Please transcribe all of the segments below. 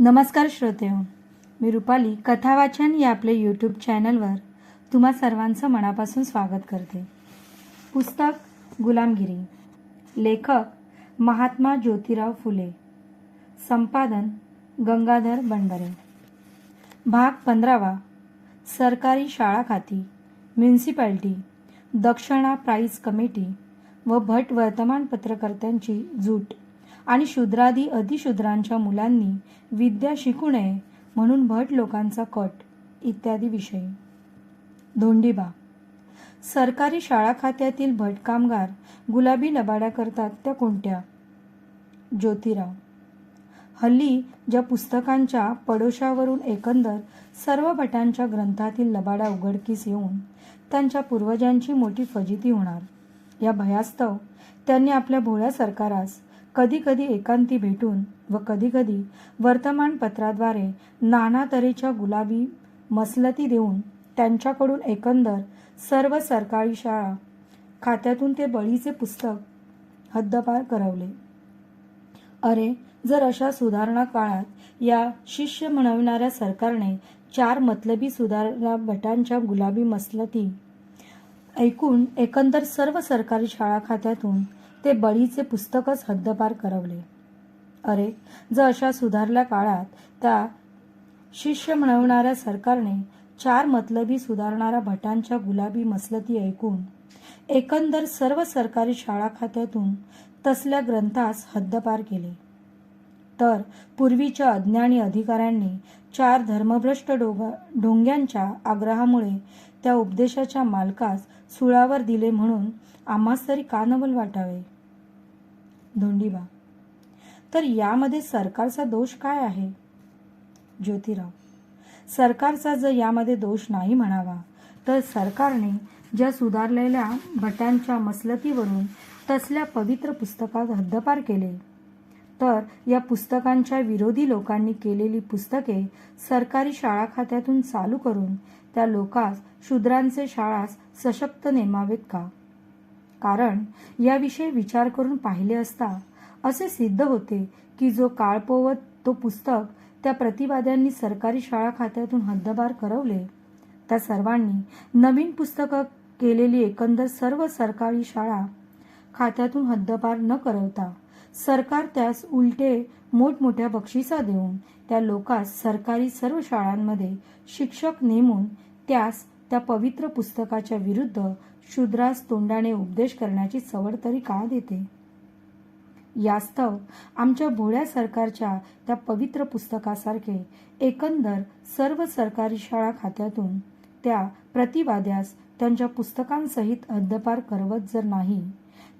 नमस्कार श्रोते मी रुपाली कथावाचन या आपले यूट्यूब चॅनलवर तुम्हा सर्वांचं मनापासून स्वागत करते. पुस्तक गुलामगिरी लेखक महात्मा ज्योतिराव फुले संपादन गंगाधर बंडरे. भाग पंधरावा सरकारी शाळा खाती म्युन्सिपॅलिटी दक्षिणा प्राईज कमिटी व भट वर्तमानपत्रकर्त्यांची जूट. आणि शूद्रादी अतिशूद्रांच्या मुलांनी विद्या शिकू नये म्हणून भट लोकांचा कट इत्यादी विषय. धोंडीबा. सरकारी शाळा खात्यातील भट कामगार गुलाबी लबाड्या करतात त्या कोणत्या? ज्योतिराव. हल्ली ज्या पुस्तकांच्या पडोशावरून एकंदर सर्व भटांच्या ग्रंथातील लबाड्या उघडकीस येऊन त्यांच्या पूर्वजांची मोठी फजिती होणार. या भयास्तव त्यांनी आपल्या भोळ्या सरकारास कधीकधी एकांती भेटून व कधीकधी वर्तमानपत्राद्वारे नाना तऱ्हेच्या गुलाबी मसलती देऊन त्यांच्याकडून एकंदर सर्व सरकारी शाळा खात्यातून ते बळीचे पुस्तक हद्दपार करवले. अरे जर अशा सुधारणा काळात या शिष्य म्हणविणाऱ्या सरकारने चार मतलबी सुधारणा भटांच्या गुलाबी मसलती ऐकून एकंदर सर्व सरकारी शाळा खात्यातून ते बळीचे पुस्तकच हद्दपार करवले. अरे जर अशा सुधारल्या काळात त्या शिष्य म्हणवणाऱ्या सरकारने चार मतलबी सुधारणाऱ्या भटांच्या गुलाबी मसलती ऐकून एकंदर सर्व सरकारी शाळा खात्यातून तसल्या ग्रंथास हद्दपार केले. तर पूर्वीच्या अज्ञानी अधिकाऱ्यांनी चार धर्मभ्रष्ट डोंग ढोंग्यांच्या आग्रहामुळे त्या उपदेशाच्या मालकास सुळावर दिले म्हणून आम्हास तरी का नवल वाटावे? धोंडीबा तर यामध्ये सरकारचा दोष काय आहे? ज्योतिराव सरकारचा जर यामध्ये दोष नाही म्हणावा तर सरकारने ज्या सुधारलेल्या भटांच्या मसलतीवरून तसल्या पवित्र पुस्तकात हद्दपार केले तर या पुस्तकांच्या विरोधी लोकांनी केलेली पुस्तके सरकारी शाळा खात्यातून चालू करून त्या लोकास शूद्रांचे शाळास सशक्त नेमावेत का? कारण याविषयी विचार करून पाहिले असता असे सिद्ध होते की जो काळ पोवत तो पुस्तक त्या प्रतिवाद्यांनी सरकारी शाळा खात्यातून हद्दबार करवले त्या सर्वांनी नवीन पुस्तकं केलेली एकंदर सर्व सरकारी शाळा खात्यातून हद्दपार न करवता सरकार त्यास उलटे मोठमोठ्या बक्षिसा देऊन त्या लोकास सरकारी सर्व शाळांमध्ये शिक्षक नेमून त्यास त्या पवित्र पुस्तकाच्या विरुद्ध शूद्रास तोंडाने उपदेश करण्याची सवड तरी का देते? यास्तव आमच्या भोळ्या सरकारच्या त्या पवित्र पुस्तकासारखे एकंदर सर्व सरकारी शाळा खात्यातून त्या प्रतिवाद्यास त्यांच्या पुस्तकांसहित हद्दपार करवत जर नाही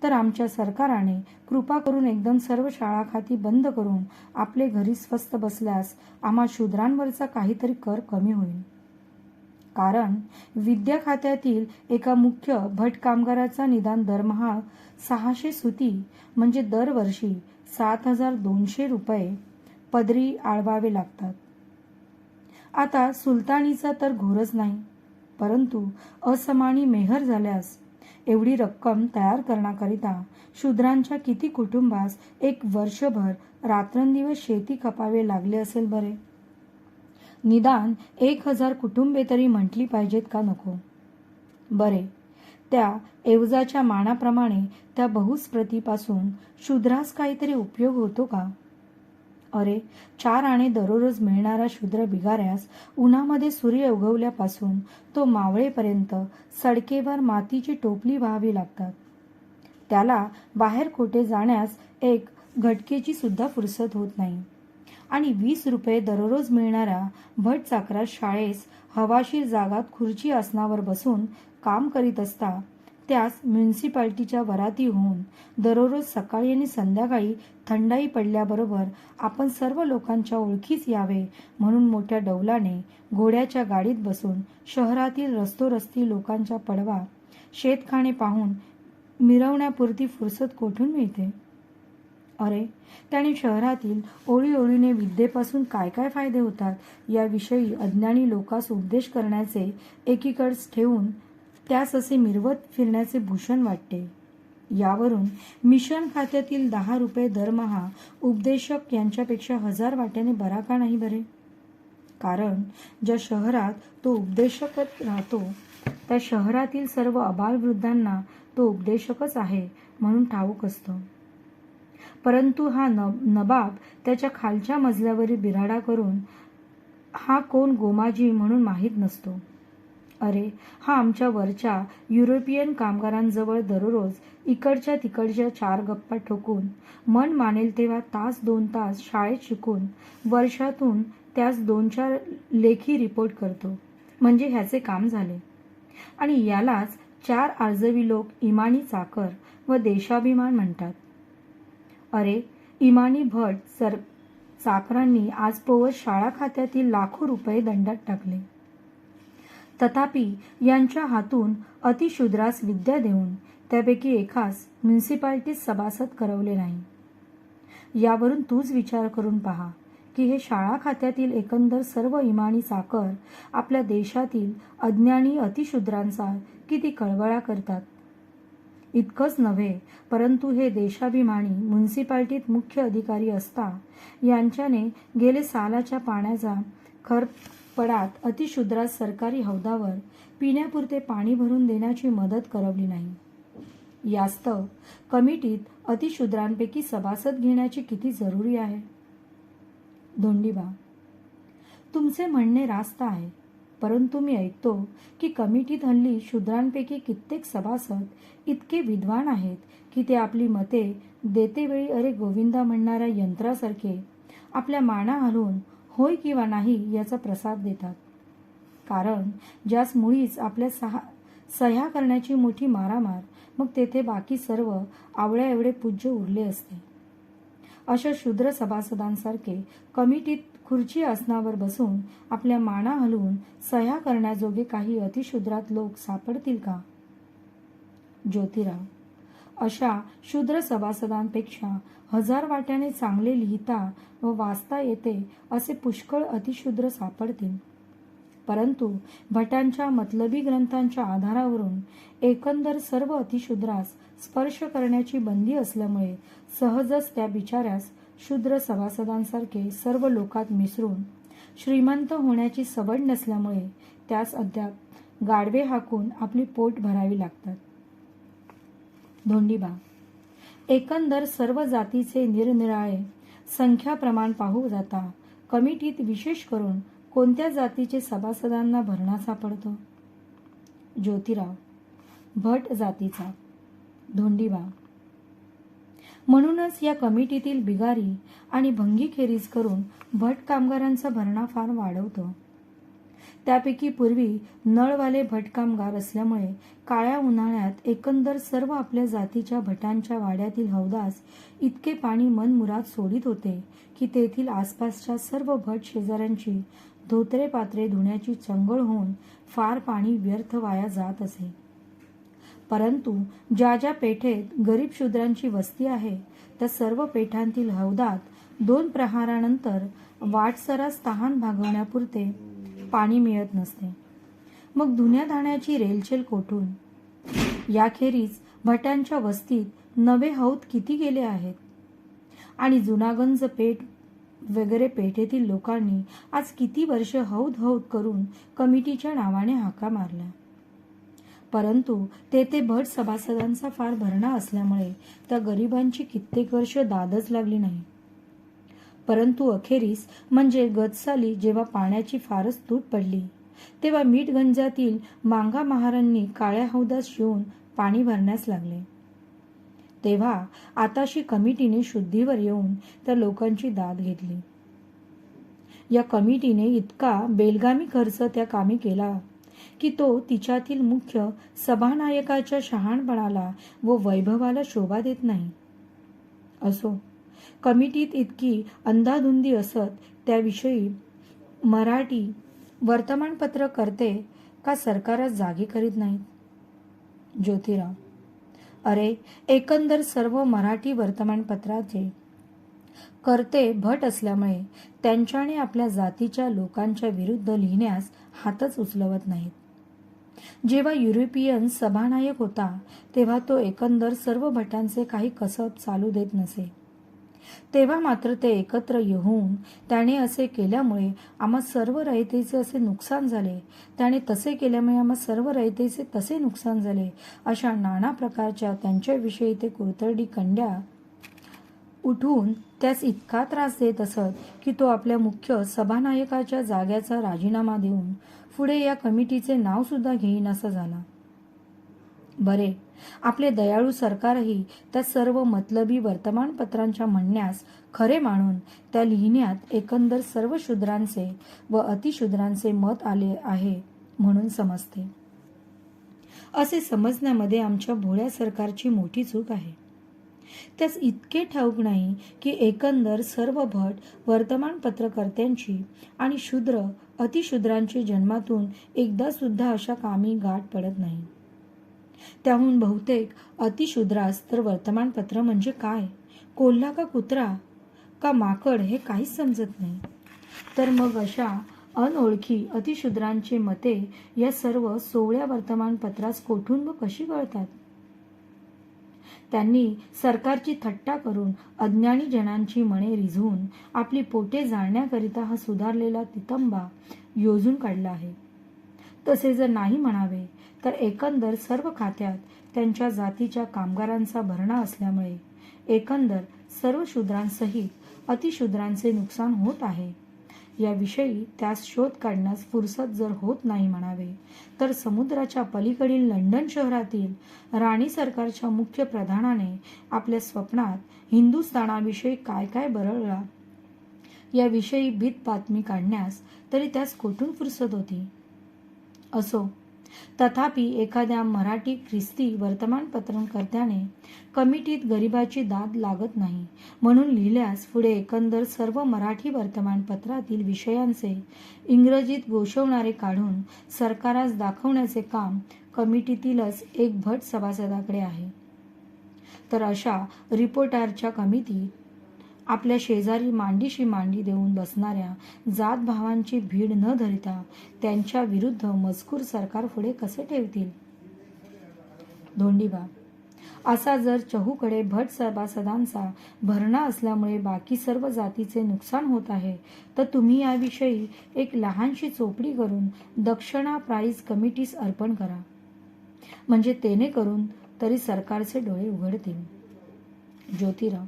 तर आमच्या सरकाराने कृपा करून एकदम सर्व शाळा खाती बंद करून आपले घरी स्वस्त बसल्यास आम्हा शूद्रांवरचा काहीतरी कर कमी होईल. कारण विद्या खात्यातील एका मुख्य भट कामगाराचा निदान दरमहा सहाशे सुती म्हणजे दरवर्षी सात हजार दोनशे रुपये पदरी आळवावे लागतात. आता सुलतानीचा तर घोरच नाही परंतु असमानी मेहर झाल्यास एवढी रक्कम तयार करण्याकरिता शूद्रांच्या किती कुटुंबास एक वर्षभर रात्रंदिवस शेती खपावे लागले असेल बरे? निदान एक हजार कुटुंबे तरी म्हटली पाहिजेत का नको? बरे. त्या एवजाच्या मानाप्रमाणे त्या बहुस्प्रतीपासून शूद्रास काहीतरी उपयोग होतो का? अरे चार आणे दररोज मिळणारा शूद्र बिगाऱ्यास उन्हामध्ये सूर्य उगवल्यापासून तो मावळेपर्यंत सडकेवर मातीची टोपली व्हावी लागतात. त्याला बाहेर कोठे जाण्यास एक घटकेची सुद्धा फुरसत होत नाही. आणि वीस रुपये दररोज मिळणाऱ्या भट चाकरा शाळेस हवाशीर जागात खुर्ची आसनावर बसून काम करीत असता त्यास म्युन्सिपाल्टीच्या वराती होऊन दररोज सकाळी आणि संध्याकाळी थंडाई पडल्याबरोबर आपण सर्व लोकांच्या ओळखीस यावे म्हणून मोठ्या डौलाने घोड्याच्या गाडीत बसून शहरातील रस्तोरस्ती लोकांच्या पडवा शेतखाणे पाहून मिरवण्यापुरती फुरसत कोठून मिळते? अरे त्याने शहरातील ओळी ओळीने विद्येपासून काय काय फायदे होतात याविषयी अज्ञानी लोकास उपदेश करण्याचे एकीकडस ठेवून त्यास असे मिरवत फिरण्याचे भूषण वाटते. यावरून मिशन खात्यातील दहा रुपये दरमहा उपदेशक यांच्यापेक्षा हजार वाट्याने बरा का नाही बरे? कारण ज्या शहरात तो उपदेशकच राहतो त्या शहरातील सर्व अबालवृद्धांना तो उपदेशकच आहे म्हणून ठाऊक असतो. परंतु हा न नबाब त्याच्या खालच्या मजल्यावरील बिराडा करून हा कोण गोमाजी म्हणून माहीत नसतो. अरे हा आमच्या वरच्या युरोपियन कामगारांजवळ दररोज इकडच्या तिकडच्या चार गप्पा ठोकून मन मानेल तेव्हा तास दोन तास शाळेत शिकून वर्षातून त्यास दोन चार लेखी रिपोर्ट करतो. म्हणजे ह्याचे काम झाले. आणि यालाच चार आर्जवी लोक इमानी चाकर व देशाभिमान म्हणतात. अरे इमानी भट सर चाकरांनी आज पोवत शाळा खात्यातील लाखो रुपये दंडात टाकले. तथापि यांच्या हातून अतिशूद्रास विद्या देऊन त्यापैकी एकास म्युन्सिपाल्टीत सभासद करवले नाही. यावरून तूच विचार करून पहा की हे शाळा खात्यातील एकंदर सर्व इमानी चाकर आपल्या देशातील अज्ञानी अतिशूद्रांचा किती कळवळा करतात. इतकंच नव्हे परंतु हे देशाभिमानी म्युन्सिपाल्टीत मुख्य अधिकारी असता यांच्याने गेले सालाच्या पाण्याचा खरपडात अतिशुद्रात सरकारी हौदावर पिण्यापुरते पाणी भरून देण्याची मदत करवली नाही. यास्तव कमिटीत अतिशुद्रांपैकी सभासद घेण्याची किती जरुरी आहे? धोंडीबा तुमचे म्हणणे रास्त आहे. परंतु मी ऐकतो की कमिटीत हल्ली शूद्रांपैकी कित्येक सभासद इतके विद्वान आहेत की ते आपली मते देतेवेळी अरे गोविंदा म्हणणाऱ्या यंत्रासारखे आपल्या माना हलवून होय किंवा नाही याचा प्रसाद देतात. कारण ज्यास मुळीच आपल्या सहा सह्या करण्याची मोठी मारामार मग तेथे बाकी सर्व आवळ्या एवढे पूज्य उरले असते. अशा शूद्र सभासदांसारखे कमिटीत खुर्ची आसनावर बसून आपल्या माना हलवून सह्या करण्याजोगे काही अतिशूद्रात लोक सापडतील का? ज्योतिराव अशा शूद्र सभासदांपेक्षा हजार वाट्याने चांगले लिहिता व वाचता येते असे पुष्कळ अतिशूद्र सापडतील. परंतु भटांच्या मतलबी ग्रंथांच्या आधारावरून एकंदर सर्व अतिशूद्रास स्पर्श करण्याची बंदी असल्यामुळे सहजच त्या बिचाऱ्यास शूद्र सभासदांसारखे सर्व लोकात मिसळून श्रीमंत होण्याची सवड नसल्यामुळे त्यास अद्याप गाडवे हाकून आपली पोट भरावी लागतात. धोंडीबा एकंदर सर्व जातीचे निरनिराळे संख्या प्रमाण पाहू जाता कमिटीत विशेष करून कोणत्या जातीचे सभासदांना भरणा सापडतो? ज्योतिराव भट जातीचा. धोंडीबा म्हणूनच या कमिटीतील बिगारी आणि भंगीखेरीज करून भट कामगारांचा भरणा फार वाढवतो. त्यापैकी पूर्वी नळवाले भट कामगार असल्यामुळे काळ्या उन्हाळ्यात एकंदर सर्व आपल्या जातीच्या भटांच्या वाड्यातील हौदास इतके पाणी मनमुराद सोडित होते की तेथील आसपासच्या सर्व भट शेजाऱ्यांची धोत्रे पात्रे धुण्याची चंगळ होऊन फार पाणी व्यर्थ वाया जात असे. परंतु ज्या ज्या पेठेत गरीब शूद्रांची वस्ती आहे त्या सर्व पेठांतील हौदात दोन प्रहारानंतर वाटसरास तहान भागवण्यापुरते पाणी मिळत नसते. मग धुण्या धाण्याची रेलचेल कोठून? याखेरीज भटांच्या वस्तीत नवे हौद किती गेले आहेत? आणि जुनागंज पेठ वगैरे पेठेतील लोकांनी आज किती वर्ष हौद हौद करून कमिटीच्या नावाने हाका मारल्या परंतु तेथे भट सभासदांचा फार भरणा असल्यामुळे त्या गरिबांची कित्येक वर्ष दादच लागली नाही. परंतु अखेरीस म्हणजे गतसाली जेव्हा पाण्याची फारच तूट पडली तेव्हा मीठगंजातील मांगा महारांनी काळ्या हौदात शिवून पाणी भरण्यास लागले. तेव्हा आताशी कमिटीने शुद्धीवर येऊन त्या लोकांची दाद घेतली. या कमिटीने इतका बेलगामी खर्च त्या कामी केला की तो तिच्यातील मुख्य सभानायकाच्या शहाणपणाला व वैभवाला शोभा देत नाही. असो कमिटीत इतकी अंधाधुंदी असत त्याविषयी मराठी वर्तमानपत्र करते का सरकारच जागी करीत नाहीत? ज्योतिराव अरे एकंदर सर्व मराठी वर्तमानपत्राचे करते भट असल्यामुळे त्यांच्याने आपल्या जातीच्या लोकांच्या विरुद्ध लिहिण्यास हातच उचलवत नाहीत. जेव्हा युरोपियन सभानायक होता तेव्हा तो एकंदर सर्व भटांचे काही कसब चालू देत नसे. तेव्हा मात्र ते एकत्र येऊन त्याने असे केल्यामुळे आम्हा सर्व रयतेचे असे नुकसान झाले. त्याने तसे केल्यामुळे आम्हा सर्व रयतेचे तसे नुकसान झाले अशा नाना प्रकारच्या त्यांच्याविषयी ते कुरतरडी कंड्या उठून त्यास इतका त्रास देत असत की तो आपल्या मुख्य सभानायकाच्या जाग्याचा राजीनामा देऊन पुढे या कमिटीचे नाव सुद्धा घेईनासा झाला बरे आपले दयाळू सरकारही त्या सर्व मतलबी वर्तमानपत्रांच्या म्हणण्यास खरे मानून त्या लिहिण्यात एकंदर सर्व शूद्रांचे व अतिशूद्रांचे मत आले आहे म्हणून समजते. असे समजण्यामध्ये आमच्या भोळ्या सरकारची मोठी चूक आहे. त्यास इतके ठाऊक नाही की एकंदर सर्व भट वर्तमानपत्रकर्त्यांची आणि शूद्र अतिशूद्रांची जन्मातून एकदा सुद्धा अशा कामी गाठ पडत नाही. त्याहून बहुतेक अतिशूद्रास तर वर्तमानपत्र म्हणजे काय? कोल्हा का कुत्रा? का माकड हे काहीच समजत नाही. तर मग अशा अनोळखी अतिशूद्रांची मते या सर्व सोळ्या वर्तमानपत्रास कोठून व कशी कळतात? त्यांनी सरकारची थट्टा करून अज्ञानी जनांची मने रिझवून आपली पोटे जाळण्याकरिता हा सुधारलेला तितंबा योजून काढला आहे. तसे जर नाही म्हणावे तर एकंदर सर्व खात्यात त्यांच्या जातीच्या कामगारांचा भरणा असल्यामुळे एकंदर सर्व शूद्रांसहित अतिशूद्रांचे नुकसान होत आहे. याविषयी त्यास शोध काढण्यास फुरसत जर होत नाही म्हणावे तर समुद्राच्या पलीकडील लंडन शहरातील राणी सरकारच्या मुख्य प्रधानाने आपल्या स्वप्नात हिंदुस्थानाविषयी काय काय बरळला याविषयी बीत बातमी काढण्यास तरी त्यास कोठून फुरसत होती? असो तथापि एखाद्या मराठी ख्रिस्ती वर्तमानपत्रकर्त्याने कमिटीत गरिबाची दाद लागत नाही. म्हणून लिहिल्यास पुढे एकंदर सर्व मराठी वर्तमानपत्रातील विषयांचे इंग्रजीत गोषवणारे काढून सरकारास दाखवण्याचे काम कमिटीतीलच एक भट सभासदाकडे आहे. तर अशा रिपोर्टरच्या कमिटीत आपल्या शेजारी मांडीशी मांडी देऊन बसणाऱ्या जात भावांची भीड न धरता त्यांच्या विरुद्ध मजकूर सरकार पुढे कसे ठेवतील? धोंडीबा असा जर चहूकडे भट सभासदांचा भरणा असल्यामुळे बाकी सर्व जातीचे नुकसान होत आहे तर तुम्ही याविषयी एक लहानशी चोपडी करून दक्षिणा प्राईज कमिटीस अर्पण करा. म्हणजे तेने करून तरी सरकारचे डोळे उघडतील. ज्योतिराव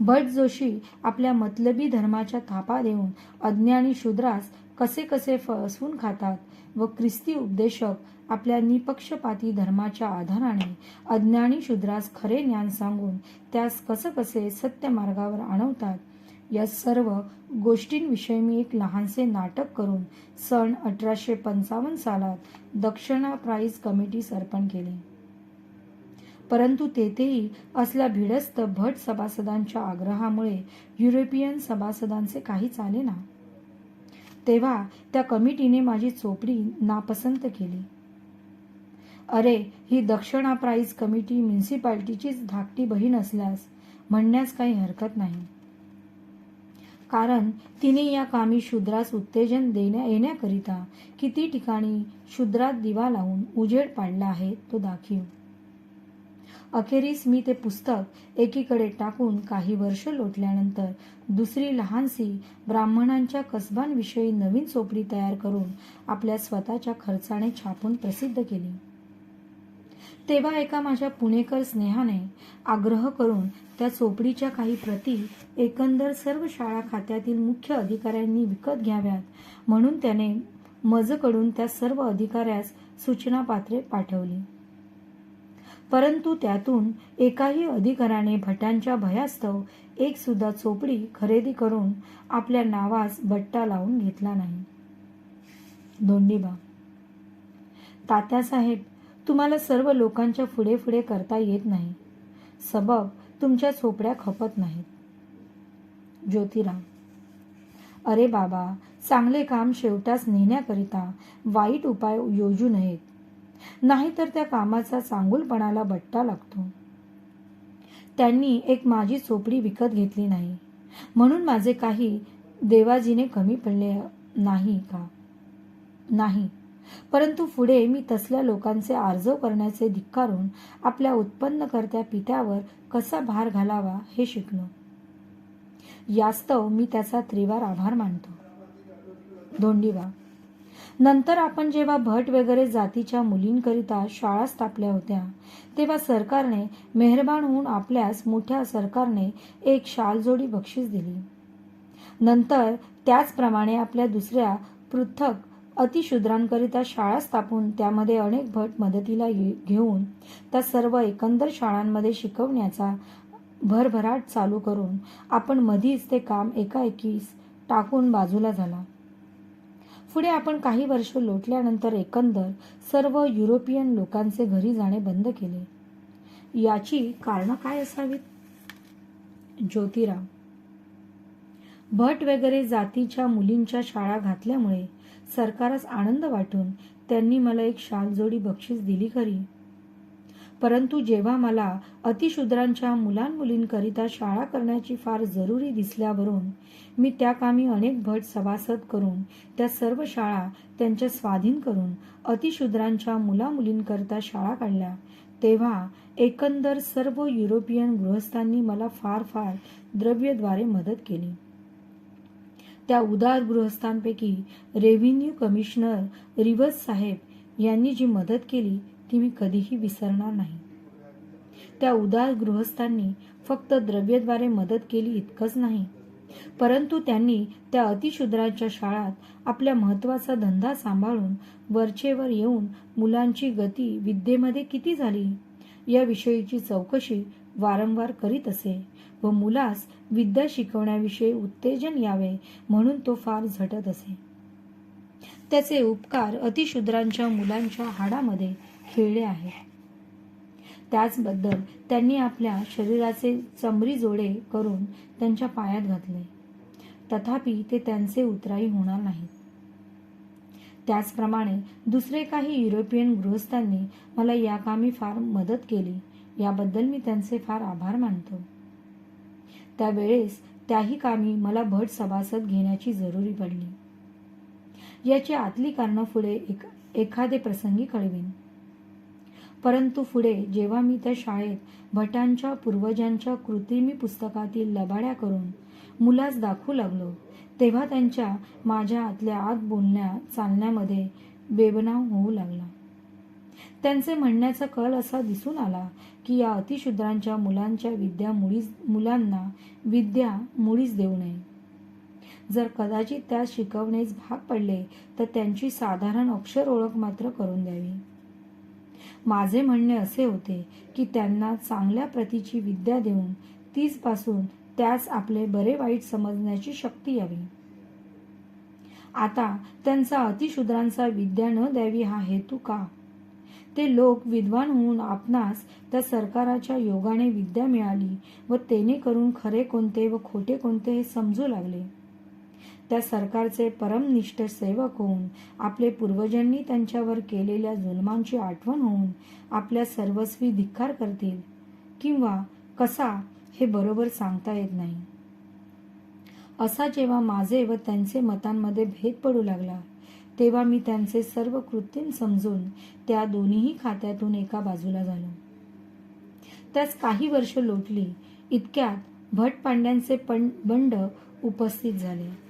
भट जोशी आपल्या मतलबी धर्माच्या थापा देऊन अज्ञानी शूद्रास कसे कसे फसवून खातात व ख्रिस्ती उपदेशक आपल्या निपक्षपाती धर्माच्या आधाराने अज्ञानी शूद्रास खरे ज्ञान सांगून त्यास कसं कसे सत्य मार्गावर आणवतात या सर्व गोष्टींविषयी मी एक लहानसे नाटक करून सन अठराशे पंचावन्न सालात दक्षिणा प्राईज कमिटीस अर्पण केले. परंतु तेथेही असल्या भिडस्त भट सभासदांच्या आग्रहामुळे युरोपियन सभासदांचे काही चाले ना. तेव्हा त्या कमिटीने माझी चोपडी नापसंत केली. अरे ही दक्षिणा प्राईज कमिटी म्युन्सिपाल्टीचीच धाकटी बहीण असल्यास म्हणण्यास काही हरकत नाही. कारण तिने या कामी शूद्रास उत्तेजन देण्या येण्याकरिता किती ठिकाणी शूद्रात दिवा लावून उजेड पाडला आहे तो दाखीव अखेरीस मी ते पुस्तक एकीकडे टाकून काही वर्ष लोटल्यानंतर दुसरी लहानसी ब्राह्मणांच्या कसबांविषयी नवीन चोपडी तयार करून आपल्या स्वतःच्या खर्चाने छापून प्रसिद्ध केली. तेव्हा एका माझ्या पुणेकर स्नेहाने आग्रह करून त्या चोपडीच्या काही प्रती एकंदर सर्व शाळा खात्यातील मुख्य अधिकाऱ्यांनी विकत घ्याव्यात म्हणून त्याने मजकडून त्या सर्व अधिकाऱ्यास सूचना पात्रे पाठवली. परंतु त्यातून एकाही अधिकाऱ्याने भटांच्या भयास्तव एक सुद्धा चोपडी खरेदी करून आपल्या नावास बट्टा लावून घेतला नाही. दोंडीबा तात्यासाहेब तुम्हाला सर्व लोकांच्या पुढे पुढे करता येत नाही. सबब तुमच्या चोपड्या खपत नाहीत. ज्योतिराम अरे बाबा चांगले काम शेवटास नेण्याकरिता वाईट उपाय योजू नयेत. नाहीतर त्या कामाचा चांगुलपणाला बट्टा लागतो. त्यांनी एक माझी चोपडी विकत घेतली नाही. म्हणून माझे काही देवाजीने कमी पडले नाही का? नाही. परंतु पुढे मी तसल्या लोकांचे आर्जव करण्याचे धिक्कारून आपल्या उत्पन्नकर्त्या पित्यावर कसा भार घालावा हे शिकलो. यास्तव मी त्याचा त्रिवार आभार मानतो. धोंडीबा नंतर आपण जेव्हा भट वगैरे जातीच्या मुलींकरिता शाळा स्थापल्या होत्या तेव्हा सरकारने मेहरबान होऊन आपल्यास मोठ्या सरकारने एक शालजोडी बक्षीस दिली. नंतर त्याचप्रमाणे आपल्या दुसऱ्या पृथक अतिशूद्रांकरिता शाळा स्थापून त्यामध्ये अनेक भट मदतीला ये- घेऊन त्या सर्व एकंदर शाळांमध्ये शिकवण्याचा भरभराट चालू करून आपण मधीच ते काम एकाएकीस टाकून बाजूला झाला. पुढे आपण काही वर्ष लोटल्यानंतर एकंदर सर्व युरोपियन लोकांचे घरी जाणे बंद केले. याची कारणं काय असावीत? ज्योतिराम भट वगैरे जातीच्या मुलींच्या शाळा घातल्यामुळे सरकारस आनंद वाटून त्यांनी मला एक शालजोडी बक्षीस दिली खरी. परंतु जेव्हा मला अतिशूद्रांच्या मुलांमुलींकरिता शाळा करण्याची फार जरुरी दिसल्यावरून मी त्या कामी अनेक भट सभासद करून त्या सर्व शाळा त्यांच्या स्वाधीन करून अतिशूद्रांच्या मुलामुलींकरिता शाळा काढल्या. तेव्हा एकंदर सर्व युरोपियन गृहस्थांनी मला फार फार द्रव्यद्वारे मदत केली. त्या उदार गृहस्थांपैकी रेव्हेन्यू कमिशनर रिव्हर्स साहेब यांनी जी मदत केली ती मी कधीही विसरणार नाही. त्या उदार गृहस्थांनी फक्त द्रव्यद्वारे मदत केली इतकंच नाही परंतु त्यांनी त्या अतिशूद्राच्या शाळात आपल्या महत्त्वाचा धंदा सांभाळून वरचेवर येऊन मुलांची गती विद्येमध्ये किती झाली? याविषयीची चौकशी वारंवार करीत असे व मुलास विद्या शिकवण्याविषयी उत्तेजन यावे म्हणून तो फार झटत असे. त्याचे उपकार अतिशूद्रांच्या मुलांच्या हाडामध्ये खेळले आहेत. त्याचबद्दल त्यांनी आपल्या शरीराचे चमरी जोडे करून त्यांच्या पायात घातले. तथापि ते त्यांचे उतराई होणार नाहीत. त्याचप्रमाणे दुसरे काही युरोपियन गृहस्थांनी मला या कामी फार मदत केली याबद्दल मी त्यांचे फार आभार मानतो. त्यावेळेस त्याही कामी मला भट सभासद घेण्याची जरुरी पडली. याची आतली कारणं पुढे एक एखादे प्रसंगी कळवीन. परंतु पुढे जेव्हा मी त्या शाळेत भटांच्या पूर्वजांच्या कृत्रिमी पुस्तकातील लबाड्या करून मुलास दाखवू लागलो तेव्हा त्यांच्या माझ्या आतल्या आत बोलण्या चालण्यामध्ये बेबनाव होऊ लागला. त्यांचे म्हणण्याचा कल असा दिसून आला की या अतिशूद्रांच्या मुलांच्या विद्या मुळीच मुलांना विद्या मुळीच देऊ नये. जर कदाचित त्यास शिकवणेच भाग पडले तर त्यांची साधारण अक्षर ओळख मात्र करून द्यावी. माझे म्हणणे असे होते की त्यांना चांगल्या प्रतीची विद्या देऊन तीचपासून त्यास आपले बरे वाईट समजण्याची शक्ती यावी. आता त्यांचा अतिशूद्रांचा विद्या न द्यावी हा हेतू का? ते लोक विद्वान होऊन आपणास त्या सरकाराच्या योगाने विद्या मिळाली व तेने करून खरे कोणते व खोटे कोणते हे समजू लागले. त्या सरकारचे परमनिष्ठ सेवक होऊन आपले पूर्वजांनी त्यांच्यावर केलेल्या जुलमांची आठवण होऊन आपल्या सर्वस्वी धिक्कार करतील किंवा कसा हे बरोबर सांगता येत नाही. असा जेव्हा माझे व त्यांचे मतांमध्ये भेद पडू लागला तेव्हा मी त्यांचे सर्व कृत्रिम समजून त्या दोन्ही खात्यातून एका बाजूला झालो. त्यास काही वर्ष लोटली इतक्यात भट पांड्यांचे पण बंड उपस्थित झाले.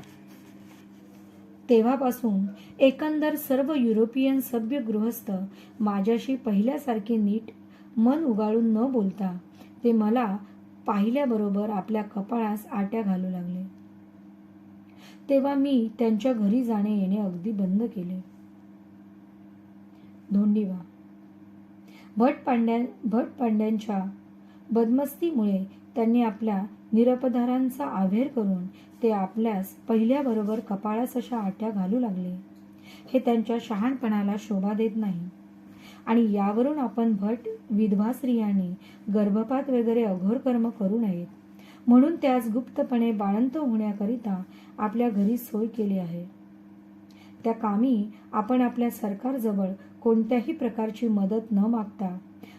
तेव्हापासून एकंदर सर्व युरोपियन सभ्य गृहस्थ माझ्याशी पहिल्यासारखे नीट मन उगाळून न बोलता ते मला पाहिल्याबरोबर आपल्या कपाळास आट्या घालू लागले. तेव्हा मी त्यांच्या घरी जाणे येणे अगदी बंद केले. धोंडीवा. भट पांड्या भट पांड्यांच्या बदमस्तीमुळे त्यांनी आपल्या निरपधारांचा आवेर करून ते आपल्यास पहिल्याबरोबर कपाळास अशा आट्या घालू लागले. हे त्यांच्या शहाणपणाला शोभा देत नाही. आणि यावरून आपण भट विधवा स्त्रियांनी गर्भपात वगैरे अघोर कर्म करू नयेत. म्हणून त्यास गुप्तपणे बाळंत होण्याकरिता आपल्या घरी सोय केली आहे. त्या कामी आपण आपल्या सरकारजवळ कोणत्याही प्रकारची मदत न मागता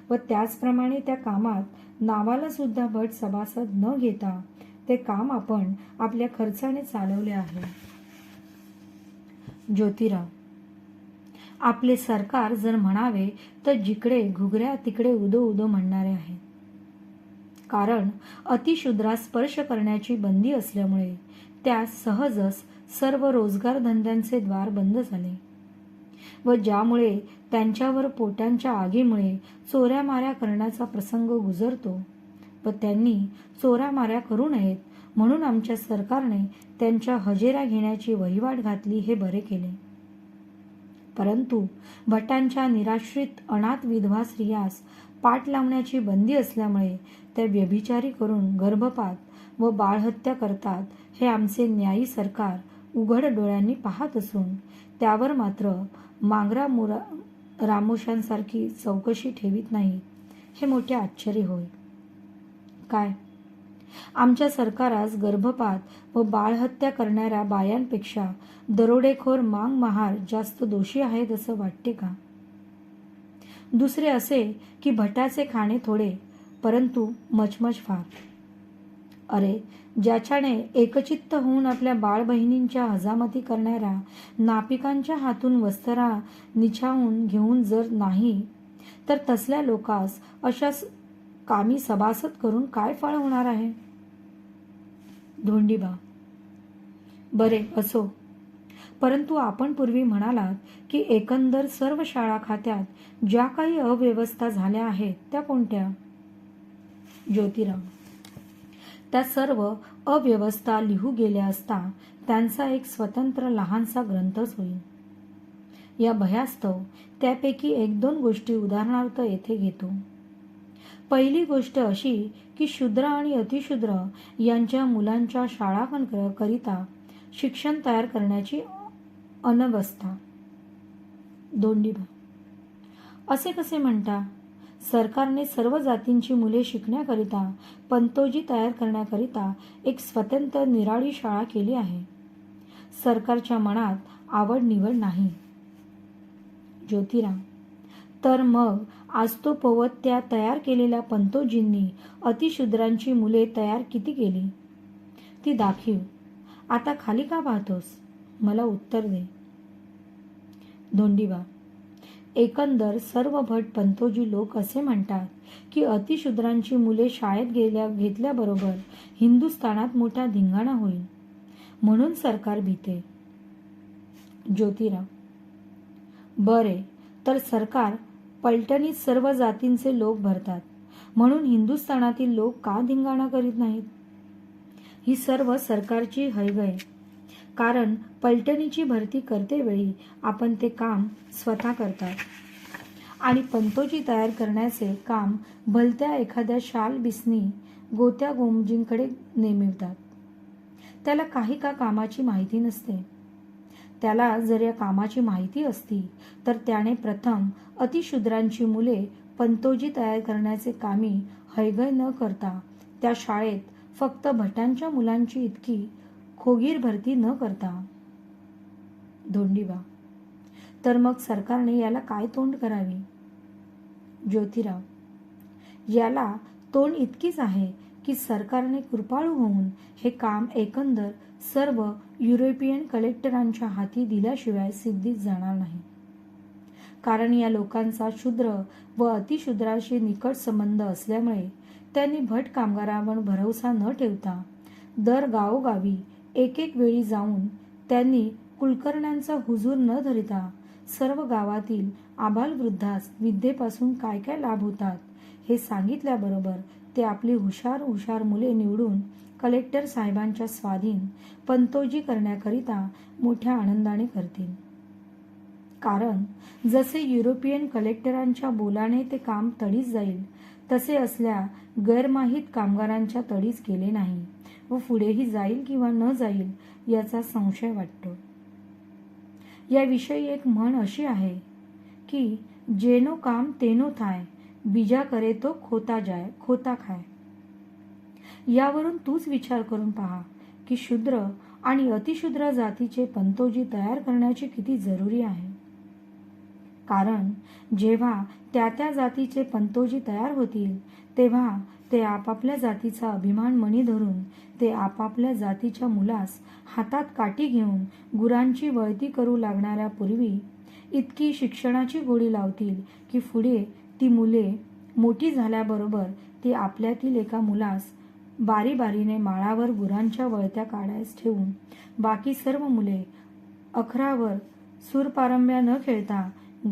व त्याचप्रमाणे त्या कामात नावाला सुद्धा भट सभासद न घेता ते काम आपण आपल्या खर्चाने चालवले आहे. ज्योतिराव आपले सरकार जर म्हणावे तर जिकडे घुगऱ्या तिकडे उदो उदो म्हणणारे आहे. कारण अतिशूद्रास स्पर्श करण्याची बंदी असल्यामुळे त्यास सहजच सर्व रोजगार धंद्यांचे द्वार बंद झाले. व ज्यामुळे त्यांच्यावर पोट्यांच्या आगीमुळे चोऱ्या माऱ्या करण्याचा प्रसंग गुजरतो. व त्यांनी चोऱ्या माऱ्या करू नयेत म्हणून आमच्या सरकारने त्यांच्या हजेऱ्या घेण्याची वहिवाट घातली हे बरे केले. परंतु भटांच्या निराश्रित अनाथ विधवा स्त्रियास पाठ लावण्याची बंदी असल्यामुळे त्या व्यभिचारी करून गर्भपात व बाळहत्या करतात हे आमचे न्यायी सरकार उघड डोळ्यांनी पाहत असून त्यावर मात्र मांगरा मुरा रामोशांसारखी चौकशी ठेवीत नाही हे मोठे आश्चर्य होय. काय? आमच्या सरकारास गर्भपात व बाळहत्या करणाऱ्या बायांपेक्षा दरोडेखोर मांग महार जास्त दोषी आहेत असं वाटते का? दुसरे असे की भटाचे खाणे थोडे परंतु मचमच फार. अरे ज्याच्याने एकचित्त होऊन आपल्या बाळ बहिणींच्या हजामती करणाऱ्या नापिकांच्या हातून वस्त्रा निछावून घेऊन जर नाही तर तसल्या लोकास अशा स- कामी सभासद करून काय फळ होणार आहे? धोंडीबा बरे असो. परंतु आपण पूर्वी म्हणालात की एकंदर सर्व शाळा खात्यात ज्या काही अव्यवस्था झाल्या आहेत त्या कोणत्या? ज्योतिराव. त्या सर्व अव्यवस्था लिहू गेल्या असता त्यांचा एक स्वतंत्र लहानसा ग्रंथच होईल. या भयास्तव त्यापैकी एक दोन गोष्टी उदाहरणार्थ येथे घेतो. पहिली गोष्ट अशी की शूद्र आणि अतिशूद्र यांच्या मुलांच्या शाळा करिता शिक्षण तयार करण्याची अनवस्था. दोंडीबा असे कसे म्हणता? सरकारने सर्व जातींची मुले शिकण्याकरिता पंतोजी तयार करण्याकरिता एक स्वतंत्र निराळी शाळा केली आहे. सरकारच्या मनात आवड निवड नाही. ज्योतिराम तर मग आज तो पवत त्या तयार केलेल्या पंतोजींनी अतिशूद्रांची मुले तयार किती केली? ती दाखीव आता खाली का पाहतोस? मला उत्तर दे. धोंडीबा एकंदर सर्व भट पंतोजी लोक असे म्हणतात की अतिशूद्रांची मुले शाळेत गेल्या घेतल्याबरोबर हिंदुस्थानात मोठा धिंगाणा होईल. म्हणून सरकार भीते. ज्योतिराव. बरे तर सरकार पलटणीत सर्व जातींचे लोक भरतात. म्हणून हिंदुस्थानातील लोक का धिंगाणा करीत नाहीत? ही सर्व सरकारची हैगय. कारण पलटणीची भरती करतेवेळी आपण ते काम स्वतः करतात आणि पंतोजी तयार करण्याचे काम भलत्या एखाद्या शाल बिसनी गोत्या गोमजींकडे नेमिवतात त्याला काही का कामाची माहिती नसते. त्याला जर या कामाची माहिती असती तर त्याने प्रथम अतिशूद्रांची मुले पंतोजी तयार करण्याचे कामी हैगय न करता त्या शाळेत फक्त भटांच्या मुलांची इतकी खोगीर भरती न करता. धोंडीबा तर मग सरकारने याला काय तोंड करावी? ज्योतिराव याला तोंड इतकीच आहे की सरकारने कृपाळू होऊन हे काम एकंदर सर्व युरोपियन कलेक्टरांच्या हाती दिल्याशिवाय सिद्धीत जाणार नाही. कारण या लोकांचा शूद्र व अतिशूद्राशी निकट संबंध असल्यामुळे त्यांनी भट कामगारांवर भरवसा न ठेवता दर गावोगावी एक एक वेळी जाऊन त्यांनी कुलकर्ण्यांचा हुजूर न धरिता सर्व गावातील आबालवृद्धास विद्येपासून काय काय लाभ होतात हे सांगितल्याबरोबर ते आपली हुशार हुशार मुले निवडून कलेक्टर साहेबांच्या स्वाधीन पंतोजी करण्याकरिता मोठ्या आनंदाने करतील. कारण जसे युरोपियन कलेक्टरांच्या बोलाने ते काम तडीच जाईल तसे असल्या गैरमाहीत कामगारांच्या तडीच गेले नाही. व पुढेही जाईल किंवा न जाईल याचा संशय वाटतो. याविषयी एक म्हण अशी आहे की जेनो काम तेनो थाय बीजा करे तो खोता जाय खोता खाय. यावरून तूच विचार करून पहा की शूद्र आणि अतिशूद्र जातीचे पंतोजी तयार करण्याची किती जरुरी आहे. कारण जेव्हा त्या त्या जातीचे पंतोजी तयार होतील तेव्हा ते आपापल्या जातीचा अभिमान मणी धरून ते आपापल्या जातीच्या मुलास हातात काठी घेऊन गुरांची वळती करू लागणाऱ्या पूर्वी इतकी शिक्षणाची गोडी लावतील की पुढे ती मुले मोठी झाल्याबरोबर ती आपल्यातील एका मुलास बारी बारीने माळावर गुरांच्या वळत्या काढायस ठेवून बाकी सर्व मुले अखरावर सूरपारंब्या न खेळता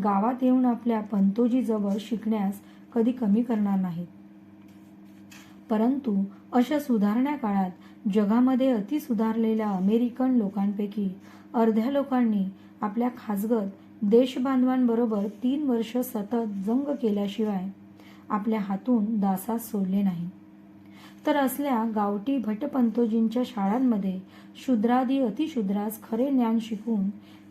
गावात येऊन आपल्या पंतोजीजवळ शिकण्यास कधी कमी करणार नाहीत. परंतु अशा सुधारण्या काळात जगामध्ये अति सुधारलेल्या अमेरिकन लोकांपैकी अर्ध्या लोकांनी आपल्या खासगत देशबांधवांबरोबर तीन वर्ष सतत जंग केल्याशिवाय आपल्या हातून दासास सोडले नाही. तर असल्या गावठी भटपंतोजींच्या शाळांमध्ये शूद्रादी अतिशूद्रास खरे ज्ञान शिकवून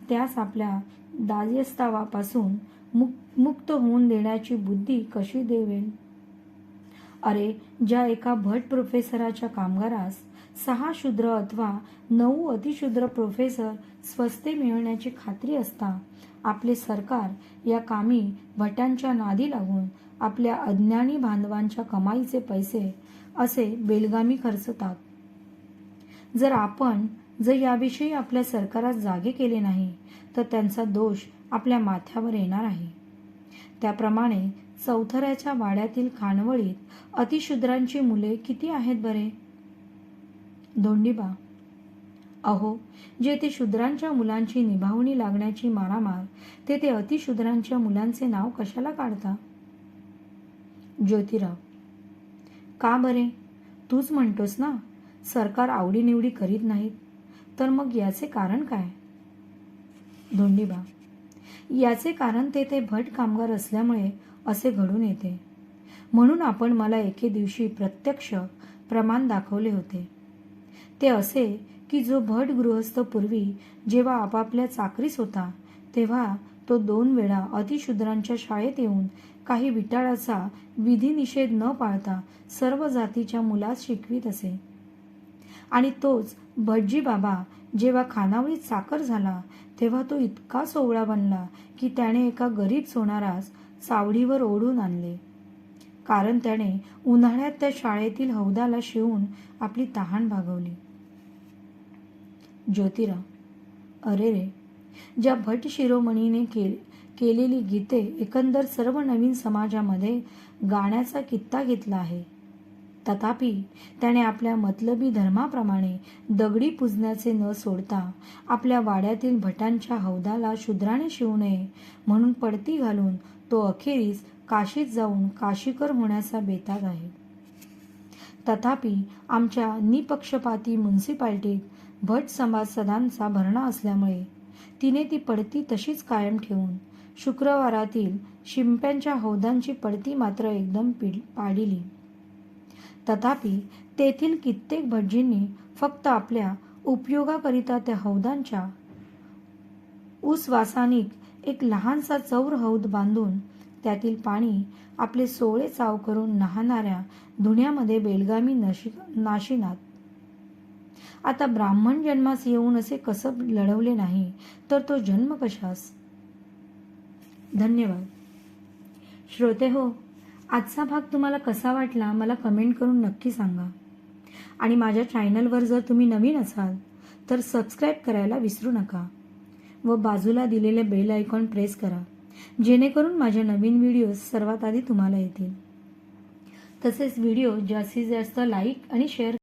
त्यास आपल्या दायस्तावापासून मुक मुक्त होऊन देण्याची बुद्धी कशी देवेल अरे ज्या एका भट प्रोफेसराच्या कामगारास सहा शूद्र अथवा नऊ अतिशूद्र प्रोफेसर स्वस्ते मिळवण्याची खात्री असता आपले सरकार या कामी भटांच्या नादी लागून आपल्या अज्ञानी बांधवांच्या कमाईचे पैसे असे बेलगामी खर्चतात. जर आपण जर याविषयी आपल्या सरकारात जागे केले नाही तर त्यांचा दोष आपल्या माथ्यावर येणार आहे. त्याप्रमाणे चौथऱ्याच्या वाड्यातील खानवळीत अतिशूद्रांची मुले किती आहेत बरे? दोंडीबा अहो जे ते शूद्रांच्या मुलांची निभावणी लागण्याची मारामार तेथे ते अतिशूद्रांच्या मुलांचे नाव कशाला काढता? ज्योतिराव का बरे? तूच म्हणतोस ना सरकार आवडीनिवडी करीत नाहीत तर मग याचे कारण काय? धोंडीबा याचे कारण ते ते भट कामगार असल्यामुळे असे घडून येते. म्हणून आपण मला एके दिवशी प्रत्यक्ष प्रमाण दाखवले होते. ते असे की जो भट गृहस्थ पूर्वी जेव्हा आपापल्या चाकरीस होता तेव्हा तो दोन वेळा अतिशूद्रांच्या शाळेत येऊन काही विटाळाचा विधिनिषेध न पाळता सर्व जातीच्या मुलास शिकवीत असे. आणि तोच भटजी बाबा जेव्हा खानावळीत साखर झाला तेव्हा तो इतका सोवळा बनला की त्याने एका गरीब सोनारास सावडीवर ओढून आणले. कारण त्याने उन्हाळ्यात त्या शाळेतील हौदाला शिवून आपली तहान भागवली. ज्योतिराव अरे रे ज्या भट शिरोमणीने के केलेली गीते एकंदर सर्व नवीन समाजामध्ये गाण्याचा कित्ता घेतला आहे. तथापि त्याने आपल्या मतलबी धर्माप्रमाणे दगडी पुजण्याचे न सोडता आपल्या वाड्यातील भटांच्या हौदाला शूद्राने शिवू नये म्हणून पडती घालून तो अखेरीस काशीत जाऊन काशीकर होण्याचा बेताग आहे. तथापि आमच्या निपक्षपाती म्युन्सिपाल्टीत भट सभासदांचा भरणा असल्यामुळे तिने ती पडती तशीच कायम ठेवून शुक्रवारातील शिंप्यांच्या हौदांची पडती मात्र एकदम पिड पाडिली तथापि तेथील कित्येक भटजींनी फक्त आपल्या उपयोगाकरिता त्या हौदांच्या उसवासानिक एक लहानसा चौर हौद बांधून त्यातील पाणी आपले सोळे चाव करून नाहणाऱ्या धुण्यामध्ये बेलगामी नशी नाशिनात. आता ब्राह्मण जन्मास येऊन असे कसब लढवले नाही तर तो जन्म कशास? धन्यवाद. श्रोते हो आजचा भाग तुम्हाला कसा वाटला मला कमेंट करून नक्की सांगा. आणि माझ्या चॅनलवर जर तुम्ही नवीन असाल तर सबस्क्राईब करायला विसरू नका. व बाजूला दिलेले बेल आयकॉन प्रेस करा. जेणेकरून माझ्या नवीन व्हिडिओज सर्वात आधी तुम्हाला येतील. तसेच व्हिडिओ जास्तीत जास्त लाईक आणि शेअर